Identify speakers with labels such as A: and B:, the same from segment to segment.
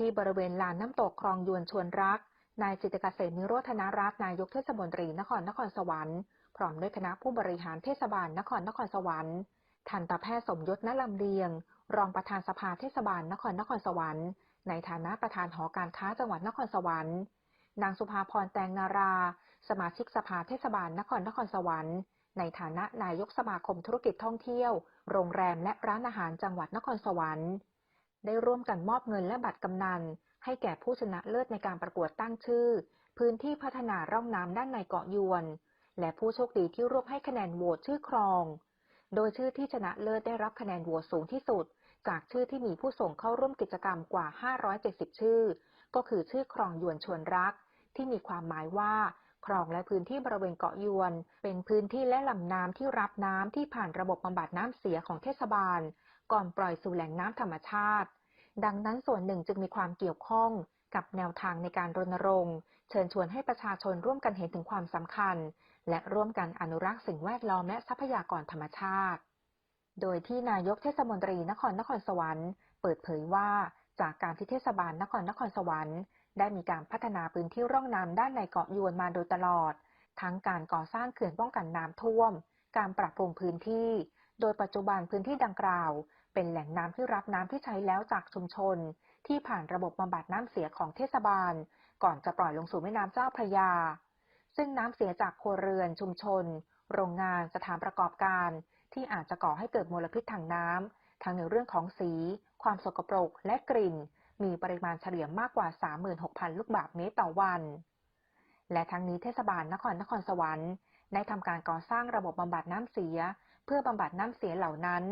A: ที่บริเวณลานน้ำตกคลองยวนชวนรัก นายจิตรเกษมนิโรธนารักษ์นายกเทศมนตรีนครนครสวรรค์ พร้อมด้วยคณะผู้บริหารเทศบาลนครนครสวรรค์ ทันตแพทย์สมยศนลำเลียง รองประธานสภาเทศบาลนครนครสวรรค์ ในฐานะประธานหอการค้าจังหวัดนครสวรรค์ นางสุภาพรแตงนารา สมาชิกสภาเทศบาลนครนครสวรรค์ ในฐานะนายกสมาคมธุรกิจท่องเที่ยว โรงแรมและร้านอาหารจังหวัดนครสวรรค์ ได้ร่วมกันมอบเงินและบัตรกำนัน ให้แก่ผู้ชนะเลิศในการประกวดตั้งชื่อ พื้นที่พัฒนาร่องน้ำด้านในเกาะยวน และผู้โชคดีที่ร่วมให้คะแนนโหวตชื่อครอง โดยชื่อที่ชนะเลิศได้รับคะแนนโหวตสูงที่สุด จากชื่อที่มีผู้ส่งเข้าร่วมกิจกรรมกว่า 570 ชื่อ ก็คือชื่อครองยวนชวนรัก ที่มีความหมายว่าคลองและพื้นที่บริเวณเกาะยวน เป็นพื้นที่และลำน้ำที่รับน้ำที่ผ่านระบบบำบัดน้ำเสียของเทศบาล ก่อนปล่อยสู่แหล่งน้ำธรรมชาติ ดังนั้นส่วนหนึ่งจึงมีความเกี่ยวข้องกับแนวทางในการรณรงค์ เชิญชวนให้ประชาชนร่วมกันเห็นถึงความสำคัญ และร่วมกันอนุรักษ์สิ่งแวดล้อมและทรัพยากรธรรมชาติ โดยที่นายกเทศมนตรีนครนครสวรรค์ เปิดเผยว่าจากการที่เทศบาลนครนครสวรรค์ ได้มีการพัฒนาพื้นที่ร่องน้ำด้านในเกาะยวนมาโดยตลอด ทั้งการก่อสร้างเขื่อนป้องกันน้ำท่วม การปรับปรุงพื้นที่ โดยปัจจุบันพื้นที่ดังกล่าว เป็นแหล่งน้ำที่รับน้ำที่ใช้แล้วจากชุมชน ที่ผ่านระบบบำบัดน้ำเสียของเทศบาล ก่อนจะปล่อยลงสู่แม่น้ำเจ้าพระยา ซึ่งน้ำเสียจากครัวเรือนชุมชน โรงงานสถานประกอบการ ที่อาจจะก่อให้เกิดมลพิษทางน้ำทั้งในเรื่องของสี ความสกปรกและกลิ่น มีปริมาณเฉลี่ยมากกว่า 36,000 ลูกบาศก์เมตรต่อวัน และทั้งนี้เทศบาลนครนครสวรรค์ได้ทำการก่อสร้างระบบบำบัดน้ำเสีย เพื่อบำบัดน้ำเสียเหล่านั้น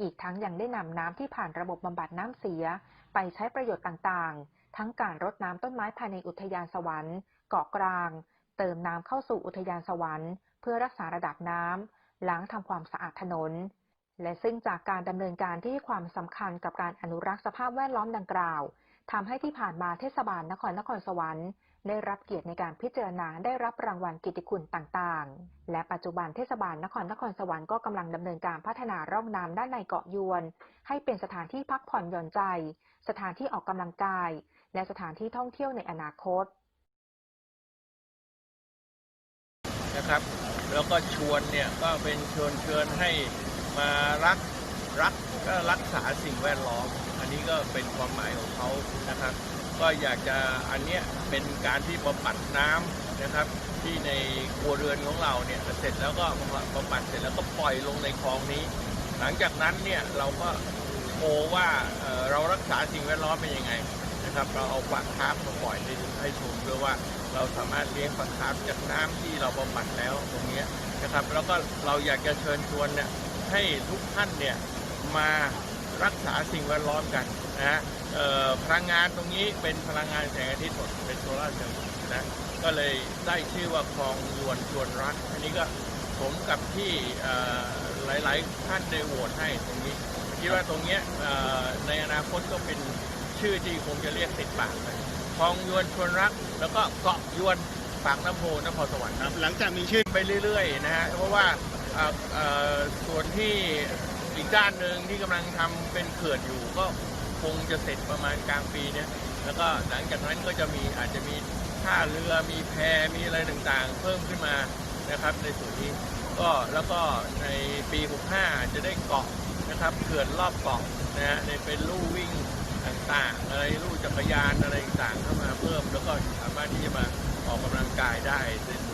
A: อีกทั้งยังได้นำน้ำที่ผ่านระบบบำบัดน้ำเสีย ไปใช้ประโยชน์ต่างๆ ทั้งการรดน้ำต้นไม้ภายในอุทยานสวรรค์ เกาะกลาง เติมน้ำเข้าสู่อุทยานสวรรค์ เพื่อรักษาระดับน้ำล้างทำความสะอาดถนน และซึ่งจากการดำเนินการที่ให้ความสำคัญกับการอนุรักษ์สภาพแวดล้อมดังกล่าวทำให้ที่ผ่านมาเทศบาลนครนครสวรรค์ ได้รับเกียรติในการพิจารณาได้รับรางวัลกิตติคุณต่างๆ และปัจจุบันเทศบาลนครนครสวรรค์ก็กำลังดำเนินการพัฒนาร่องน้ำด้านในเกาะยวน ให้เป็นสถานที่พักผ่อนหย่อนใจ สถานที่ออกกำลังกาย และสถานที่ท่องเที่ยวในอนาคต
B: นะครับแล้วก็ชวนเนี่ยก็เป็นชวนเชิญให้มารักรักก็รักษาสิ่งแวดล้อม อันนี้ก็เป็นความหมายของเขานะครับ ก็อยากจะอันเนี้ยเป็นการที่บำบัดน้ำนะครับ ที่ในครัวเรือนของเราเนี่ยเสร็จแล้วก็บำบัดเสร็จแล้วก็ปล่อยลงในคลองนี้ หลังจากนั้นเนี่ยเราก็โชว์ว่าเเรารักษาสิ่งแวดล้อมเป็นยังไงนะครับ เราเอาปลาคาร์ฟมาปล่อยให้ให้ชมเพื่อว่าเราสามารถเลี้ยงปลาคาร์ฟจากน้ำที่เราบำบัดแล้วตรงเนี้ยนะครับ แล้วก็เราอยากจะเชิญชวนเนี่ยให้ทุกท่านเนี่ยมา รักษาสิ่งแวดล้อมกันนะพลังงานตรงนี้เป็นพลังงานแสงอาทิตย์หมดเป็นโซลาร์เซลล์นะก็เลยได้ชื่อว่าคลองยวนชวนรัก อันนี้ก็สมกับที่หลาย ๆ ท่านได้โหวตให้ตรงนี้คิดว่าตรงนี้ในอนาคตก็เป็นชื่อที่คงจะเรียกติดปากเลยคลองยวนชวนรัก แล้วก็เกาะยวนปากน้ำโพนครสวรรค์
C: ครับหลังจากมีชื่อ
B: ไปเรื่อย ๆ นะฮะเพราะว่าส่วนที่ อีกด้านหนึ่งที่กำลังทำเป็นเขื่อนอยู่ก็คงจะเสร็จประมาณกลางปีเนี้ยแล้วก็หลังจากนั้นก็จะมีอาจจะมีท่าเรือมีแพมีอะไรต่างๆ เพิ่มขึ้นมานะครับ ในส่วนนี้ก็แล้วก็ในปี 65 จะได้เกาะนะครับเขื่อนรอบเกาะนะฮะในเป็นลู่วิ่งต่างๆ อะไรลู่จักรยานอะไรต่างๆเข้ามาเพิ่ม แล้วก็สามารถที่จะมาออกกำลังกายได้ในส่วน